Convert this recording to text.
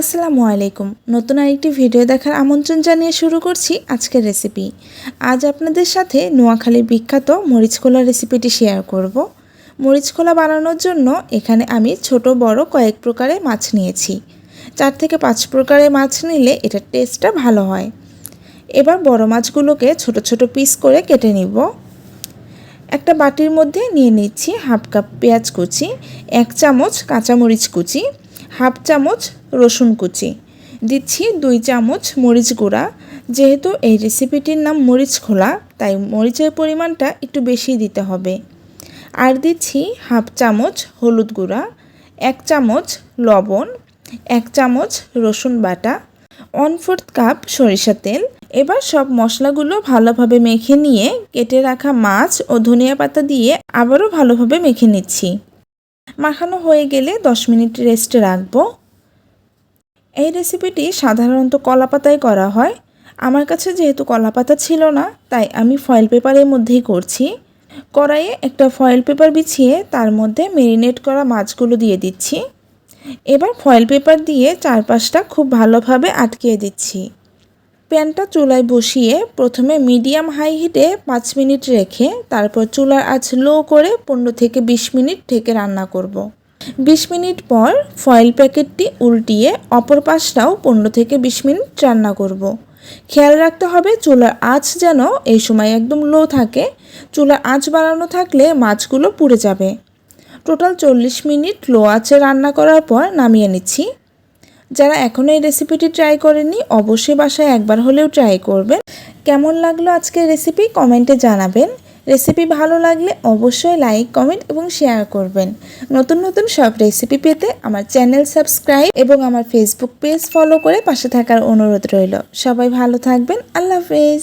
আসসালামু আলাইকুম। নতুন আরেকটি ভিডিও দেখার আমন্ত্রণ জানিয়ে শুরু করছি আজকের রেসিপি আজ আপনাদের সাথে নোয়াখালীর বিখ্যাত মরিচ খোলা রেসিপিটি শেয়ার করব। মরিচ খোলা বানানোর জন্য এখানে আমি ছোট, বড় কয়েক প্রকারের মাছ নিয়েছি। চার থেকে পাঁচ প্রকারের মাছ নিলে এটার টেস্টটা ভালো হয়। এবার বড় মাছগুলোকে ছোট ছোট পিস করে কেটে নিব। একটা বাটির মধ্যে নিয়ে নিচ্ছি হাফ কাপ পেঁয়াজ কুচি, এক চামচ কাঁচামরিচ কুচি, হাফ চামচ রসুন কুচি। দিচ্ছি দুই চামচ মরিচ গুঁড়া। যেহেতু এই রেসিপিটির নাম মরিচ খোলা, তাই মরিচের পরিমাণটা একটু বেশি দিতে হবে। আর দিচ্ছি হাফ চামচ হলুদ গুঁড়া, এক চামচ লবণ, এক চামচ রসুন বাটা, ওয়ান ফোর্থ কাপ সরিষা তেল। এবার সব মশলাগুলো ভালোভাবে মেখে নিয়ে কেটে রাখা মাছ ও ধনিয়া পাতা দিয়ে আবারও ভালোভাবে মেখে নিচ্ছি। মাখানো হয়ে গেলে দশ মিনিট রেস্টে রাখব। এই রেসিপিটি সাধারণত কলা পাতায় করা হয়। আমার কাছে যেহেতু কলা পাতা ছিল না, তাই আমি ফয়েল পেপারের মধ্যেই করছি। কড়াইয়ে একটা ফয়েল পেপার বিছিয়ে তার মধ্যে মেরিনেট করা মাছগুলো দিয়ে দিচ্ছি। এবার ফয়েল পেপার দিয়ে চারপাশটা খুব ভালোভাবে আটকিয়ে দিচ্ছি। প্যানটা চুলায় বসিয়ে প্রথমে মিডিয়াম হাই হিটে পাঁচ মিনিট রেখে তারপর চুলার আঁচ লো করে পনেরো থেকে বিশ মিনিট ঢেকে রান্না করব। বিশ মিনিট পর ফয়েল প্যাকেটটি উল্টিয়ে অপর পাশটাও পনেরো থেকে বিশ মিনিট রান্না করব। খেয়াল রাখতে হবে চুলার আঁচ যেন এই সময় একদম লো থাকে। চুলার আঁচ বাড়ানো থাকলে মাছগুলো পুড়ে যাবে। টোটাল চল্লিশ মিনিট লো আঁচে রান্না করার পর নামিয়ে নিচ্ছি। যারা এখনও এই রেসিপিটি ট্রাই করেননি অবশ্যই বাসায় একবার হলেও ট্রাই করবেন। কেমন লাগল আজকের রেসিপি কমেন্টে জানাবেন। রেসিপি ভালো লাগলে অবশ্যই লাইক কমেন্ট এবং শেয়ার করবেন। নতুন নতুন সব রেসিপি পেতে আমার চ্যানেল সাবস্ক্রাইব এবং আমার ফেসবুক পেজ ফলো করে পাশে থাকার অনুরোধ রইল। সবাই ভালো থাকবেন। আল্লাহ হাফেজ।